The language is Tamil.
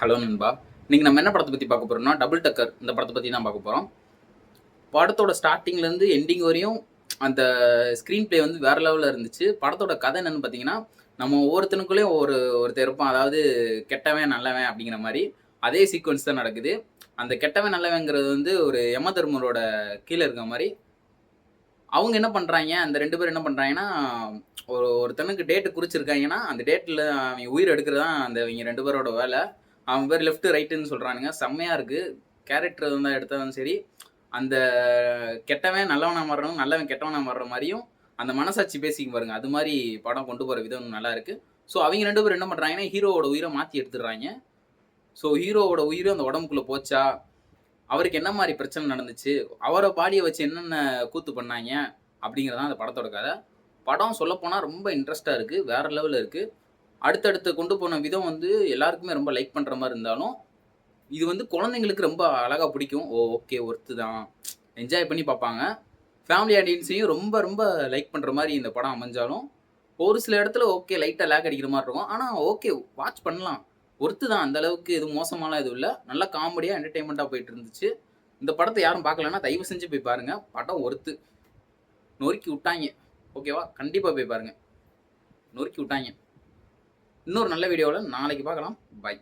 ஹலோ நண்பா. இன்னைக்கு நம்ம என்ன படத்தை பற்றி பார்க்க போகிறோம்னா டபுள் டக்கர் இந்த படத்தை பற்றி தான் பார்க்க போகிறோம் படத்தோட ஸ்டார்டிங்லேருந்து எண்டிங் வரையும் அந்த ஸ்க்ரீன் ப்ளே வந்து வேறு லெவலில் இருந்துச்சு. படத்தோட கதை என்னன்னு பார்த்தீங்கன்னா நம்ம ஒவ்வொருத்தனுக்குள்ளேயும் ஒரு ஒருத்தர் இருப்போம் அதாவது கெட்டவன் நல்லவன் அப்படிங்கிற மாதிரி அதே சீக்வன்ஸ் தான் நடக்குது. அந்த கெட்டவன் நல்லவங்கிறது வந்து ஒரு யம தர்மரோட கீழே இருக்க மாதிரி அவங்க என்ன பண்ணுறாங்க அந்த ரெண்டு பேரும் என்ன பண்ணுறாங்கன்னா ஒரு ஒருத்தனுக்கு டேட்டு குறிச்சிருக்காங்கன்னா அந்த டேட்டில் அவங்க உயிர் எடுக்கிறது தான் அந்த இவங்க ரெண்டு பேரோட வேலை. அவன் பேர் லெஃப்ட் ரைட்டுன்னு சொல்கிறானுங்க செம்மையாக இருக்குது கேரக்டர் இருந்தால் எடுத்தாலும் சரி அந்த கெட்டவன் நல்லவனாக மாறணும் நல்லவன் கெட்டவனாக மாறுற மாதிரியும் அந்த மனசாட்சி பேசிக்க பாருங்க. அது மாதிரி படம் கொண்டு போகிற விதம் நல்லா இருக்குது ஸோ அவங்க ரெண்டு பேரும் என்ன பண்ணுறாங்கன்னா ஹீரோவோட உயிரை மாற்றி எடுத்துடுறாங்க. ஸோ ஹீரோவோட உயிரும் அந்த உடம்புக்குள்ளே போச்சா? அவருக்கு என்ன மாதிரி பிரச்சனை நடந்துச்சு? அவரை பாடியை வச்சு என்னென்ன கூத்து பண்ணாங்க? அப்படிங்கிறதான் அந்த படத்தோட கதை. படம் சொல்லப்போனால் ரொம்ப இன்ட்ரெஸ்டாக இருக்குது வேற லெவலில் இருக்குது அடுத்தடுத்து கொண்டு போன விதம் வந்து எல்லாருக்குமே ரொம்ப லைக் பண்ணுற மாதிரி இருந்தாலும் இது வந்து குழந்தைங்களுக்கு ரொம்ப அழகாக பிடிக்கும். ஓ ஓகே ஒர்த்து தான். என்ஜாய் பண்ணி பார்ப்பாங்க. ஃபேமிலி ஆடியன்ஸையும் ரொம்ப ரொம்ப லைக் பண்ணுற மாதிரி இந்த படம் அமைஞ்சாலும் ஒரு சில இடத்துல ஓகே லைட்டாக லேக் அடிக்கிற மாதிரி இருக்கும். ஆனால் ஓகே வாட்ச் பண்ணலாம். ஒர்த்து தான். அந்த அளவுக்கு எதுவும் மோசமாலாம் எதுவும் இல்லை. நல்லா காமெடியாக என்டர்டெயின்மெண்ட்டாக போயிட்டு இருந்துச்சு. இந்த படத்தை யாரும் பார்க்கலன்னா தயவு செஞ்சு போய் பாருங்கள் படம் ஒர்த்து நொறுக்கி விட்டாங்க. ஓகேவா கண்டிப்பாக போய் பாருங்கள் நொறுக்கி விட்டாங்க. இன்னொரு நல்ல வீடியோவில் நாளைக்கு பார்க்கலாம். பாய்